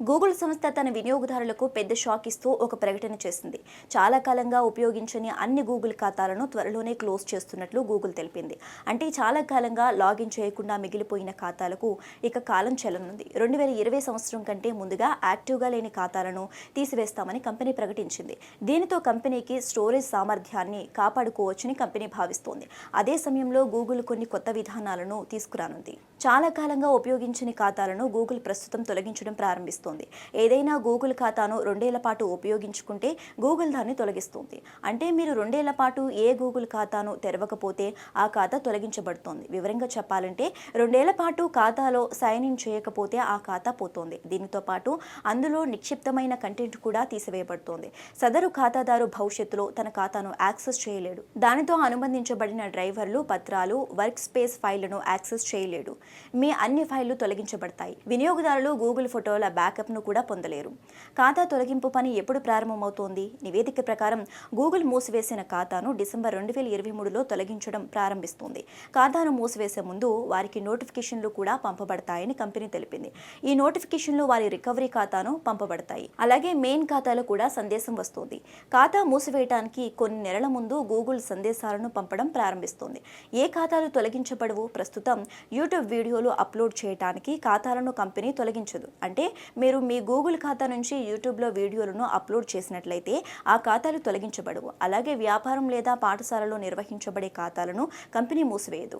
Google సంస్థ తన వినియోగదారులకు పెద్ద షాక్ ఇస్తూ ఒక ప్రకటన చేసింది. చాలా కాలంగా ఉపయోగించని అన్ని గూగుల్ ఖాతాలను త్వరలోనే క్లోజ్ చేస్తున్నట్లు గూగుల్ తెలిపింది. అంటే చాలా కాలంగా లాగిన్ చేయకుండా మిగిలిపోయిన ఖాతాలకు ఇక కాలం చెల్లనుంది. రెండు వేల ఇరవై సంవత్సరం కంటే ముందుగా యాక్టివ్గా లేని ఖాతాలను తీసివేస్తామని కంపెనీ ప్రకటించింది. దీనితో కంపెనీకి స్టోరేజ్ సామర్థ్యాన్ని కాపాడుకోవచ్చని కంపెనీ భావిస్తోంది. అదే సమయంలో గూగుల్ కొన్ని కొత్త విధానాలను తీసుకురానుంది. చాలా కాలంగా ఉపయోగించని ఖాతాలను గూగుల్ ప్రస్తుతం తొలగించడం ప్రారంభిస్తుంది. ఏదైనా గూగుల్ ఖాతాను రెండేళ్ళ పాటు ఉపయోగించుకుంటే గూగుల్ దాన్ని తొలగిస్తుంది. అంటే మీరు రెండేళ్ళ పాటు ఏ గూగుల్ ఖాతాను తెరవకపోతే ఆ ఖాతా తొలగించబడుతోంది. వివరంగా చెప్పాలంటే రెండేళ్ళ పాటు ఖాతాలో సైన్ ఇన్ చేయకపోతే ఆ ఖాతా పోతోంది. దీనితో పాటు అందులో నిక్షిప్తమైన కంటెంట్ కూడా తీసివేయబడుతోంది. సదరు ఖాతాదారు భవిష్యత్తులో తన ఖాతాను యాక్సెస్ చేయలేడు. దానితో అనుబంధించబడిన డ్రైవర్లు పత్రాలు వర్క్ స్పేస్ ఫైళ్ళను యాక్సెస్ చేయలేడు. మీ అన్ని ఫైళ్ళు తొలగించబడతాయి. వినియోగదారులు గూగుల్ ఫోటోల బ్యాకప్ను కూడా పొందలేరు. ఖాతా తొలగింపు పని ఎప్పుడు ప్రారంభమవుతోంది? నివేదిక ప్రకారం గూగుల్ మూసివేసిన ఖాతాను డిసెంబర్ రెండు వేల ఇరవై మూడులో తొలగించడం ప్రారంభిస్తుంది. ఖాతాను మూసివేసే ముందు వారికి నోటిఫికేషన్లు కూడా పంపబడతాయని కంపెనీ తెలిపింది. ఈ నోటిఫికేషన్లు వారి రికవరీ ఖాతాను పంపబడతాయి. అలాగే మెయిన్ ఖాతాలో కూడా సందేశం వస్తుంది. ఖాతా మూసివేయడానికి కొన్ని నెలల ముందు గూగుల్ సందేశాలను పంపడం ప్రారంభిస్తుంది. ఏ ఖాతాలు తొలగించబడవు? ప్రస్తుతం యూట్యూబ్ వీడియోలు అప్లోడ్ చేయడానికి ఖాతాలను కంపెనీ తొలగించదు. అంటే మీరు మీ గూగుల్ ఖాతా నుంచి యూట్యూబ్లో వీడియోలను అప్లోడ్ చేసినట్లయితే ఆ ఖాతాలు తొలగించబడవు. అలాగే వ్యాపారం లేదా పాఠశాలలో నిర్వహించబడే ఖాతాలను కంపెనీ మూసివేయదు.